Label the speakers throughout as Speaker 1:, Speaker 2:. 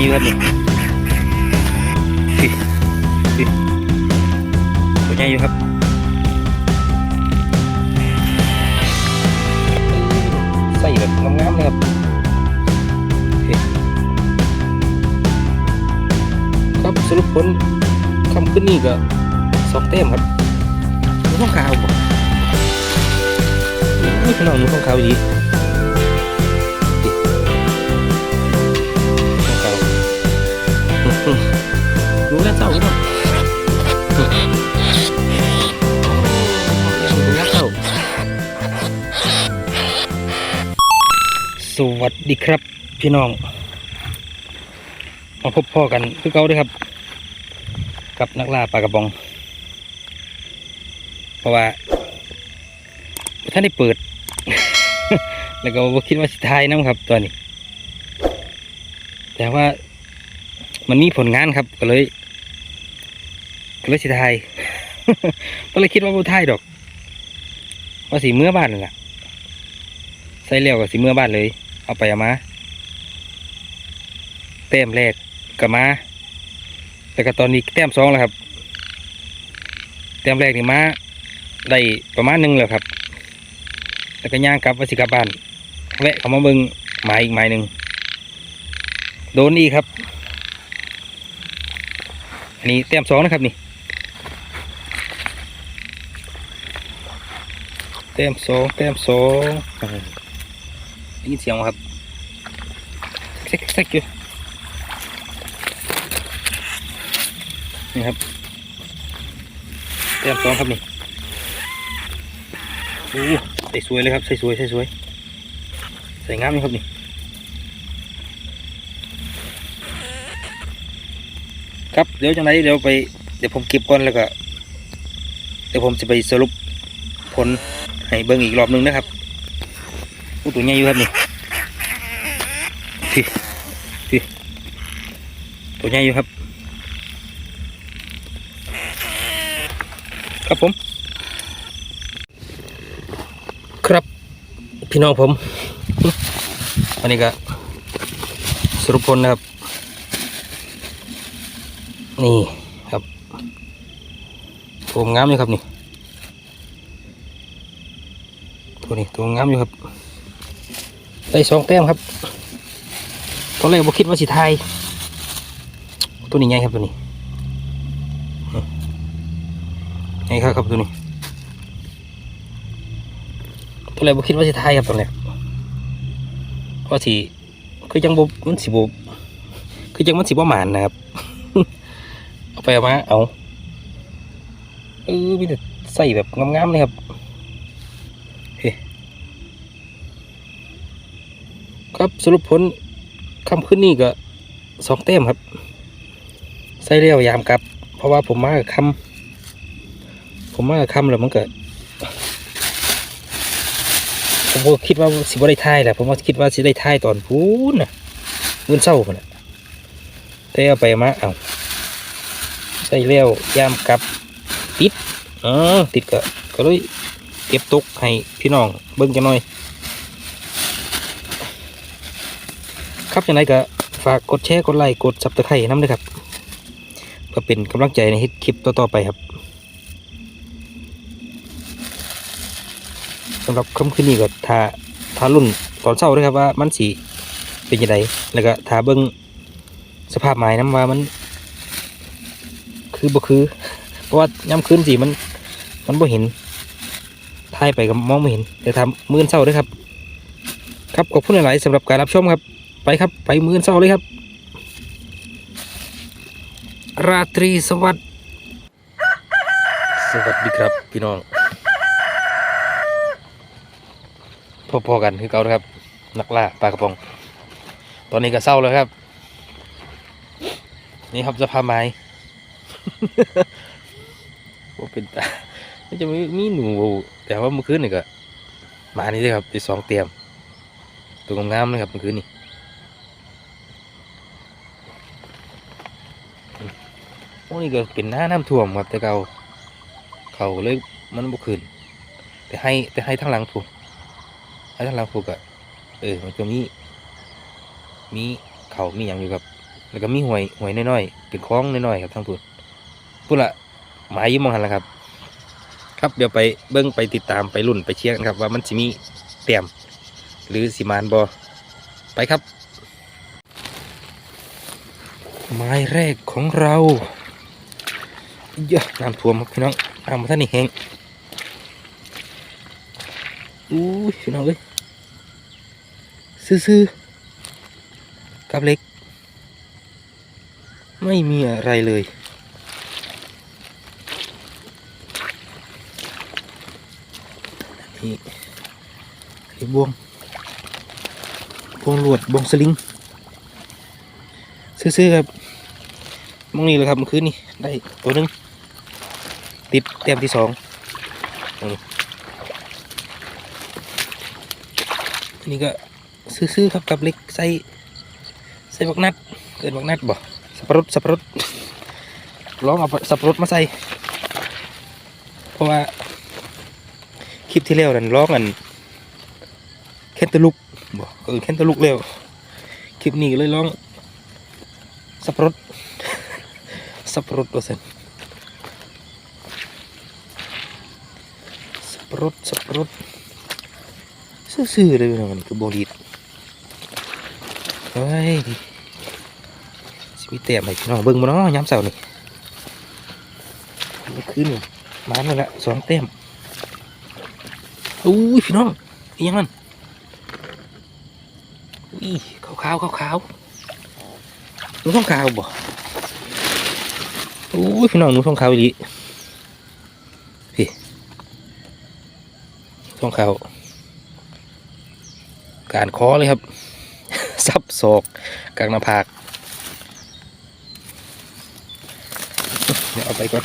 Speaker 1: ญ่อยู่ครับนี่พี่พี่ตัวใหญ่อยู่ครับใส่แบบงามๆเลยครับพี่ครับสรุปผลคำขึ้นนี่ก็สองเต็มครับหนูต้องขาวบ่นี่พี่น้องหนูต้องขาวดี รู้แล้วเจ้าหรือเปล่าสวัสดีครับพี่น้อง มาพบพ่อกันคือเก่าด้วยครับ กับนักล่าปลากระบอง เพราะว่าท่านได้เปิด แล้วก็คิดว่าสิทายน้ำครับตัวนี้ แต่ว่า มันมีผลงานครับก็เลยก็เลยสิไทยก็เลยคิดว่าบ่ไทยดอกว่าสีเมื่อบ้านนั่นแหละใส่เลี้ยวกับสีเมื่อบ้านเลย เอาไปเอามาแต้มแรกกับมาแล้วก็ตอนนี้แต้มสองแล้วครับ แต้มแรกนี่มาได้ประมาณหนึ่งแล้วครับ แล้วก็ย่างกลับวสิกลับบ้านแวะเขามาเบิ่งหมายอีกหมายหนึ่งโดนอีกครับ อันนี้แต้มสองนะครับนี่แต้มสองแต้มสองอ่าได้ยินเสียงไหมครับเซ็กเซ็กอยู่นี่ครับแต้มสองครับนี่โอ้ใส่สวยเลยครับใส่สวยใส่สวยใส่งามนี่ครับนี่ ครับเดี๋ยวจังไรเดี๋ยวไปเดี๋ยวผมเก็บก่อนแล้วก็เดี๋ยวผมจะไปสรุปผลให้เบิ่งอีกรอบหนึงนะครับอู้ตัวใหญ่อยู่ครับนี่พี่พี่ตัวใหญ่อยู่ครับ ครับผม ครับพี่น้องผมอันนี้ก็สรุปผลนะครับ นี่ครับตัวงามอยู่ครับนี่ตัวนี้ตัวงามอยู่ครับ ได้สองแต้มครับตอนแรกผมคิดว่าสิไทยตัวนี้ไงครับตัวนี้ไงครับครับตัวนี้ตอนแรกผมคิดว่าสิไทยครับตอนแรกว่าสิคือจังบมันสิบคือจังมันสิบ่หมานนะครับ เอาไปเอามาเอาเออมีแต่ใส่แบบงามๆเลยครับเฮ้ครับสรุปผลคำขึ้นนี่ก็สองแต้มครับ ใส่เรียวยามกลับ เพราะว่าผมมากับคำผมมากับคำแล้วมันเกิดผมก็คิดว่าสิบได้ท่ายแหละผมก็คิดว่าสิได้ท่ายตอนพูนน่ะเงินเศร้าคนน่ะแต่เอาไปมาเอา ใส่แล้วยามกลับติดอ๋อติดก็ก็เลยเก็บตกให้พี่น้องเบิ่งจังหน่อย ครับยังไงก็ฝากกดแชร์กดไลค์กดซับสไครต์น้ำด้วยครับเพื่อเป็นกำลังใจในเฮ็ดคลิปต่อๆไปครับสำหรับคำคืนนี้ก็ทาทารุ่นตอนเช้าด้วยครับว่ามันสีเป็นยังไงแล้วก็ทาเบิ่งสภาพไม้น้ำว่ามัน คือบ่คือ เพราะว่าย้ำคืนสีมัน มันบ่เห็นถ่ายไปก็มองไม่เห็นแต่ทำมืออนเศร้าด้วยครับ ครับขอบคุณหลายๆสำหรับการรับชมครับ ไปครับไปมืออนเศร้าเลยครับ ราตรีสวัสดิ์สวัสดีครับพี่น้องพอๆกันคือเก่านะครับ นักล่าปลากระป๋อง ตอนนี้ก็เศร้าแล้วครับ นี่ครับสภาพไม้ ว่าเป็นตาไม่จะมีมีหนูแต่ว่าเมื่อคืนนี่ก็มานี่เลยครับไปสองเตรียม ตัวงามๆเลยครับเมื่อคืนนี่โอ้นี่ก็เป็นหน้าน้ำท่วมครับแต่เก่าเขาเลยมันบ่คืนแต่ให้แต่ให้ทั้งหลังถูกให้ทั้งหลังถูกอะเออมันก็มีมีเขามีอย่างอยู่ครับ แล้วก็มีหวยหวยน้อยๆเป็นคล้องน้อยๆครับทั้งพูด พูดละหมายยิ้มมองหันแล้วครับ ครับเดี๋ยวไปเบิ้งไปติดตามไปรุ่นไปเชียร์กันครับ ว่ามันสิมีเต็มหรือสิมานบอไปครับ ไม้แรกของเราเยอะน้ำท่วมครับพี่น้องน้ำมาท่านนี่แห้งอู้พี่น้องเอ้ยซื่อๆกับเล็ก ไม่มีอะไรเลย นี่นี่ บวงบวงหลวดบวงสลิงซื้อๆครับมองนี่เลยครับเมื่อคืนนี่ได้ตัวหนึงติดเต็มที่สองนี่อันนี่ก็ซื้อๆครับกับเล็กใส่ใส่บักนัดเกินบักนัดบ่สับปะรดสับปะรดลองเอาสับปะรดมาใส่เพราะว่าคลิปที่แล้วนั่นร้องกัน นตาลุกบอกเออแคนตาลุกแล้วคลิปนี้เลยร้องสับปะรดสับปะรดว่าสันสับปะรดสับปะรดซื่อๆเลยน้องมันคือบอลีดเฮ้ยสิมีแต้มให้พี่น้องเบิ่งบ่เนาะย้ำเสานี่เมื่อคืนมาแล้วละสองแต้มอุ้ยพี่น้องยังนั่น อุ้ยขาวขาวขาวขาวหนูท้องขาวบ่อุ้ยพี่น้องหนูท้องขาวอีหลีพี่ท้องขาวการคอเลยครับซับศอกกลางหน้าผากเดี๋ยวเอาไปก่อน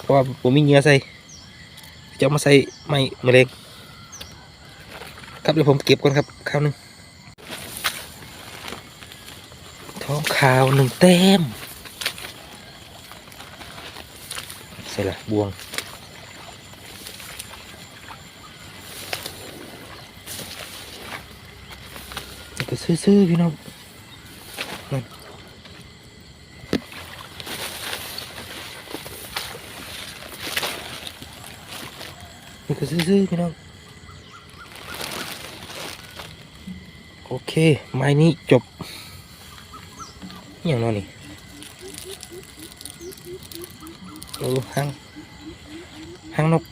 Speaker 1: เพราะว่าผมมีเงื่อใส่จะมาใส่ไม่มะเร็งครับเดี๋ยวผมเก็บก่อนครับข้าวหนึ่งท้อง ขาวหนึ่งเต็มใส่ละบวงแล้วก็ซื่อๆพี่น้องนั่นนี่ก็ซื่อๆพี่น้องโอเค ไม้นี้จบ อย่างนอนนี่โอ้หางหางนก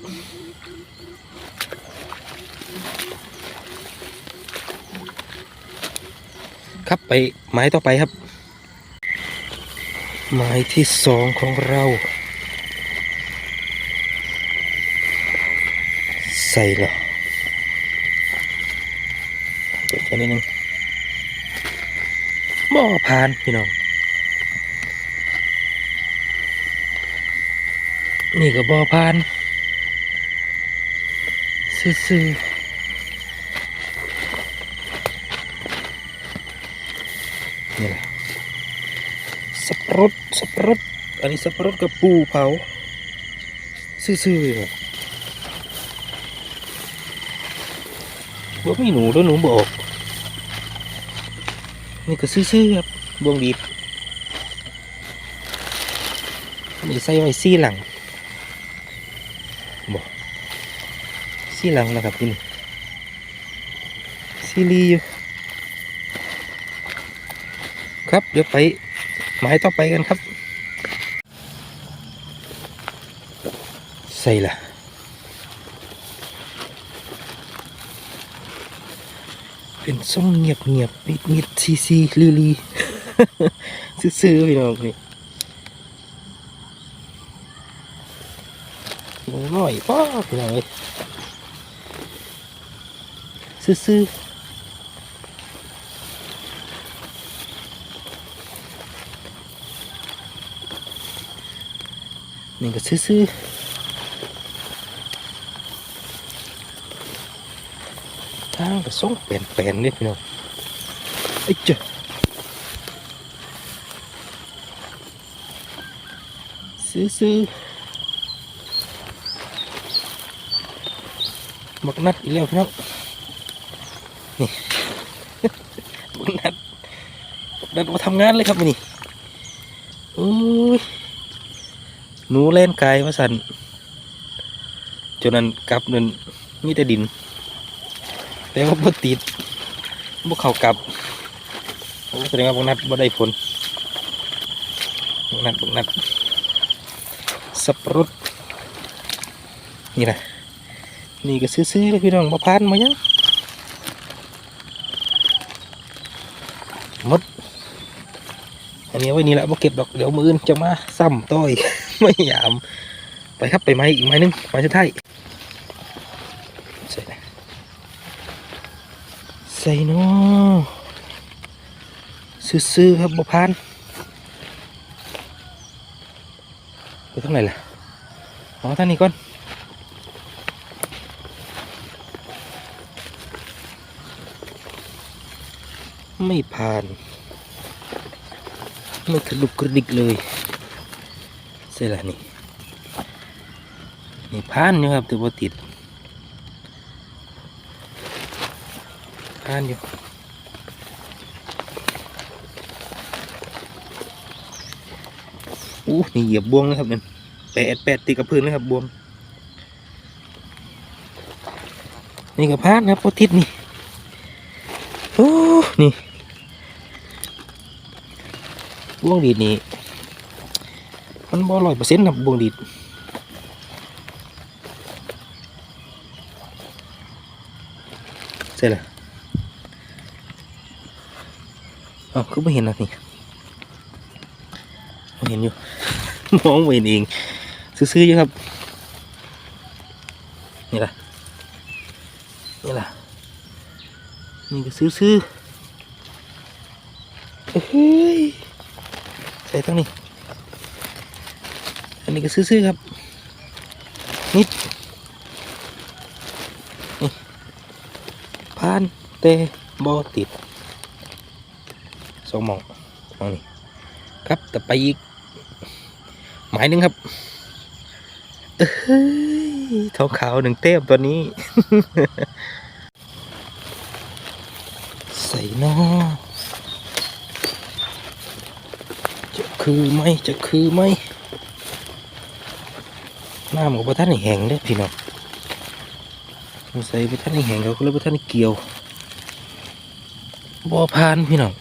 Speaker 1: ครับไปไม้ต่อไปครับ ไม้ที่สองของเรา ใส่เหรอเปิดแค่นี้นึงหม้อพานพี่น้อง นี่ก็บ่อพานซื่อๆนี่แหละสับปะรดสับปะรดอันนี้สับปะรดกับปูเผา ซื่อๆเลยบ่มีหนูด้วหนูบออกนี่ก็ซื่อๆครับบวงดีบนี่ใส่ไว้ซี่หลังบอก ซี่หลังนะครับพี่นี่ซีรีอยู่ครับเดี๋ยวไปหมายต่อไปกันครับ ใส่ละเป็นส่องเงียบเงียบมิดมิดซีซีลีลีซื้อๆพี่น้องนี่หน่อยป้อพี่น้องเลย ซื้อๆนี่ก็ซื้อๆทางก็ส่งแปลนๆนี่พี่น้อ งไอ้ยเจ้าซื้อๆบักนัดอีกแล้วพี่น้องนี่บักนัดดันมาทำงานเลยครับนี่อุ้ยหนูเล่นไกลมาสันจนนั้นกลับนั่นมีแต่ดิน แต่ว่าบ่ติดบ่เข้ากลับแสดงว่าบางนัดบ่ได้ผลบางนัดบางนัดสับปะรดนี่นะนี่ก็ซื้อๆเลยพี่น้องมาพานมายัง มด อันนี้ไว้นี่แหละมาเก็บดอกเดี๋ยวมืออื่นจะมาซ้ำต้อยไม่ยาม ไปครับไปไม้อีกไม้นึงไม้สุดท้ายใส่นะใส่เนาะซื้อๆครับบพานไปทางไหนล่ะอ๋อท่างนี้ก่อน ไม่ผ่าน ไม่กระดุกกระดิกเลยเสียละนี่นี่ผ่านอยู่ครับแต่ว่าติดผ่านอยู่อู้นี่เหยียบบวงนะครับนั่แปดแปดติดกับพื้นเลยครับบวงนี่กับพานครับพอติดนี่ โอ้ นี่ บวงดีดนี่มันบ่ร้อยเปอร์เซ็นต์ครับบวงดีดเสร็จแล้วอ๋อคือไม่เห็นนะนี่ไม่เห็นอยู่ มองไม่เห็นเอง ซื้อๆอยู่ครับ นี่ล่ะนี่ล่ะนี่ก็ซื้อซื้อๆเฮ้ย ใส่ตั้งนี้ อันนี้ก็ซื้อๆครับ นิด นี่ผ่านแต่บอติดสองหมองมองนี่ครับแต่ไปอีก หมายหนึ่งครับ เอ้ยทองขาวหนึ่งเต้มตัวนี้ ใส่นอจะ คือไหมจะคือไหมน้ำกับพระท่านนี่แห้งเด้พี่น้องใส่พระท่านนี่แห้งเขาก็เลยพระท่านนี่เกี่ยวบ่อพานพี่น้อง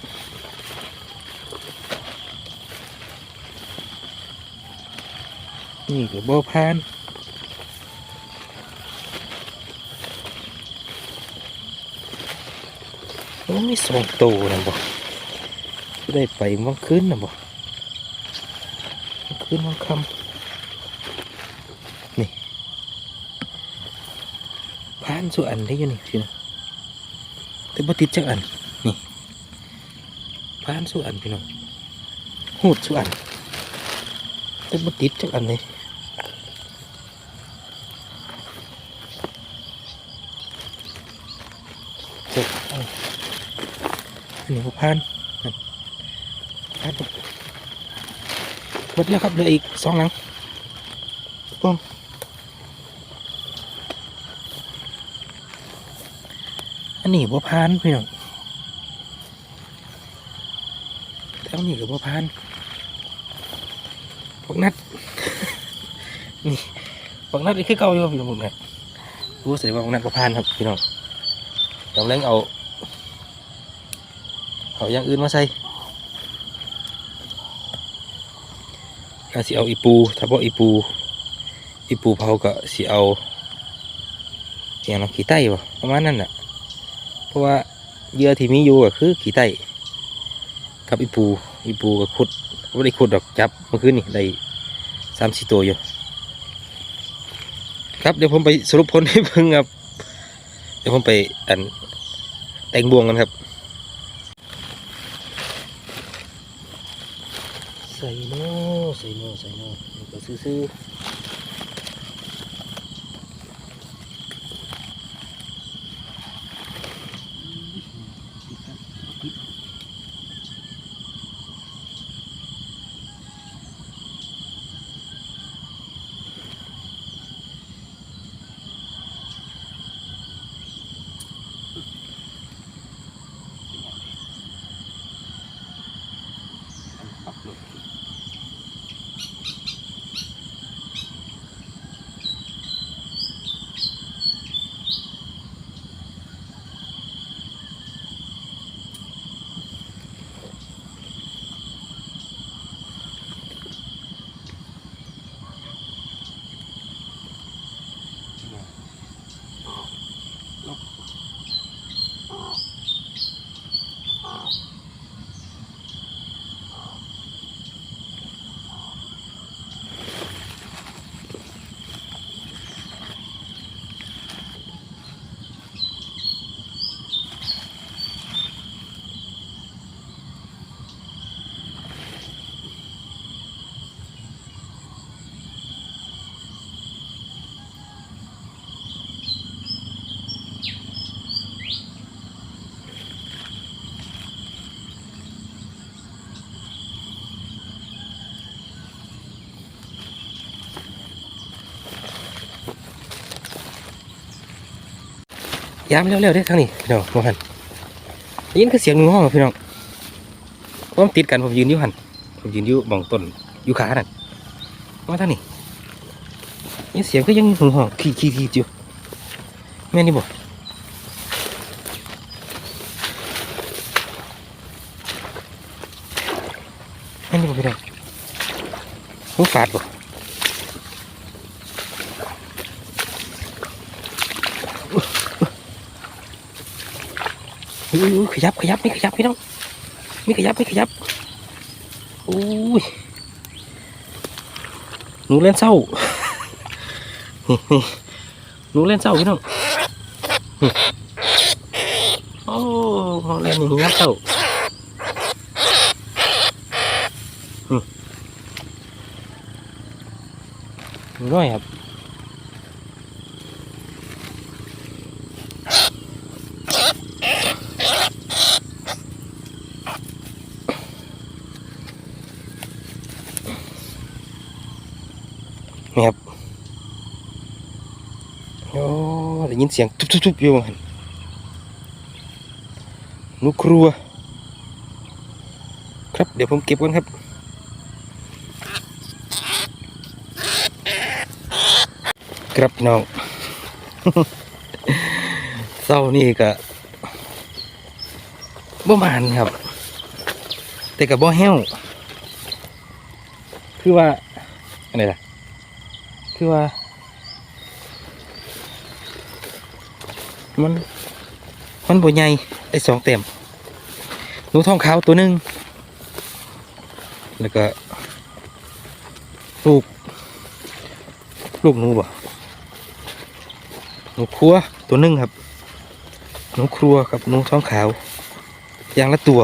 Speaker 1: นี่ก็บ่อพานมันมีสองตัวนะบ่ได้ไปวังคืนนะบ่ วังคืนวังคำนี่ผ่านส่วนอันได้อยังนี่พี่น้องแต่บ่ติดจักอันนี่ผ่านส่วนอันพี่น้องหูดส่วนอันแต่บ่ติดจักอันเลยเจ็บอันอันนี้ก็ผ่านนั่นผ่านหมดหม ดแล้วครับเหลืออีกสองหลังป้องอันนี้บ่ผ่านพี่น้องแถวนี้ก็บ่ผ่านพวกนัด นี่พวกนัดนี่คือเก่าอยู่ครับพี่น้องพวกนัดรู้สึกว่าพวกนัดบ่ผ่านครับพี่น้องกำลังเอาเอาอย่างอื่นมาใส่ ถ้าสิเอาอีปู ถ้าบ่อีปู อีปูเผาก็สิเอาอย่างเนาขี้ไต้บ่ประมาณนั้นน่ะเพราะว่าเยื่อที่มีอยู่ก็คือขี้ไต้กับอีปู อีปูก็ขุดบ่ได้ขุดดอกจับเมื่อคืนนี่ได้สามสี่ตัวอยู่ ครับเดี๋ยวผมไปสรุปผลให้เบิ่งครับ เดี๋ยวผมไปอันแต่งบวงกันครับ ใส่เนาะใส่เนาะใส่เนาะก็ซื้อ ยามเร็วๆเด้ทางนี้พี่น้องมาหันได้ยินคือเสียงหนูห้องอพี่น้องเพราะมันติดกันผมยืนอยู่หันผมยืนอยู่บังต้นอยู่ขานั่นมาทางนี้ยินเสียงก็ยังหนูห้องขี้ขี้ขี้อยู่แม่นี่บ่แม่นี่บ่พี่น้องหูฝาดบ่อุ้ย อุ้ขยับขยับไม่ขยับพี่น้องไม่ขยับไม่ขยับอุ้ยหนูเล่นเศร้าหนูเล่นเศร้าพี่น้องโอ้เล่นอย่างนี้ครับเศร้าน้อยครับ โอ้ได้ยินเสียงทุบๆๆอยู่มันลูกครัว ครับเดี๋ยวผมเก็บก่อนครับครับน้องเศร้านี่ก็บ่มานครับ แต่กับบ่แห้วคือว่าอะไรล่ะ คือว่า มันมันบ่ใหญ่ได้สองเต็มหนูทองขาวตัวหนึ่งแล้วก็ลูก ลูกหนูบ่หนูครัวตัวหนึ่งครับ หนูครัวกับหนูท้องขาวอย่างละตัว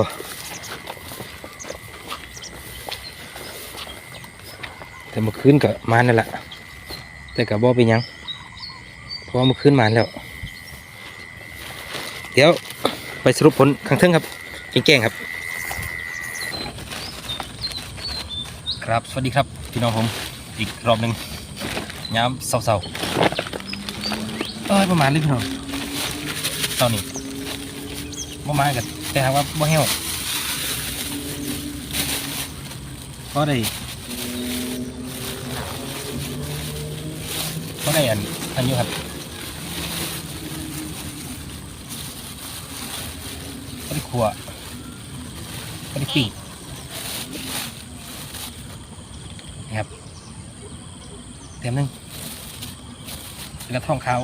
Speaker 1: แต่เมื่อคืนก็มานั่นแหละแต่กับบ่เป็นหยัง เพราะว่าเมื่อคืนมาแล้ว เดี๋ยวไปสรุปผลข้างเทิงครับแจ้งๆครับ ครับสวัสดีครับพี่น้องผมอีกรอบหนึ่งย้ำเศร้าๆเอ้ยประมาณนี้พี่น้องเศร้านี่ประมาณกันแต่หากว่าบ่แห้วก็ได้ก็ได้อันอันอยู่ครับ ก็ได้ครัวก็ได้ปีกนะครับเต็มหนึงแล้วท่องเขา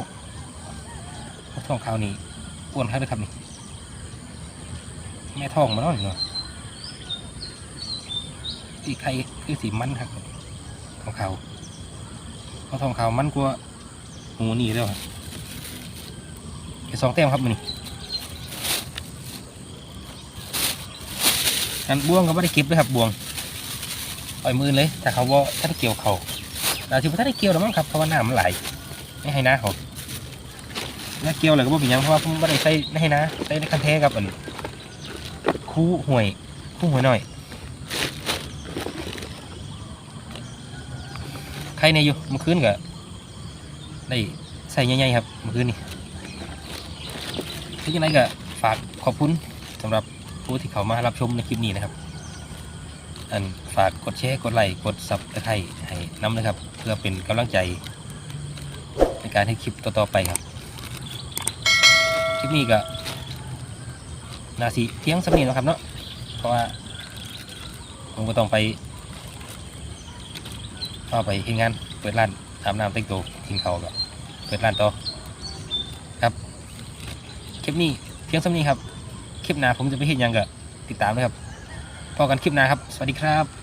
Speaker 1: ท่องเขานี่อ้วนครับเลยครับนี่แม่ท่องมาเนาะเนาะอีกใครคือสีมันครับท่องเขาเขาทองเขามันกว่าหมูนี่แล้วครับแค่สองแต้มครับมันนี่ อันบ่วงก็ไม่ได้เก็บเลยครับบ่วงปล่อยมือเลย แต่เขาว่าถ้าได้เกี่ยวเขาแต่ที่ถ้าได้เกี่ยวแล้วมั้งครับเพราะว่าน้ำมันไหลไม่ให้นะเขาแล้วเกี่ยวเลยก็บ่เป็นยังเพราะว่าผมไม่ได้ใส่ไม่ให้นะใส่ในคันเทกับอันคู่ห่วยคู่ห่วยหน่อยใครในอยู่เมื่อคืนก็ได้ใส่ใหญ่ๆครับเมื่อคืนนี่ที่ยังไงก็ฝากขอบคุณสำหรับ ผู้ที่เขามารับชมในคลิปนี้นะครับ อันฝากกดแชร์กดไลค์กดซับตะไคร้ให้น้ำนะครับ เพื่อเป็นกำลังใจ ในการให้คลิปต่อๆไปครับ คลิปนี้ก็นาสีเที่ยงสำนีแล้วครับเนาะเพราะว่าผมก็ต้องไปเข้าไปเฮ็ดงานเปิดร้านอาบน้ำแต่งตัวกินข้าก็เปิดร้านต่อครับ คลิปนี้เพียงเท่านี้ครับ คลิปหน้าผมจะไปเห็นยังก็ติดตามเลยครับพอกันคลิปหน้าครับ สวัสดีครับ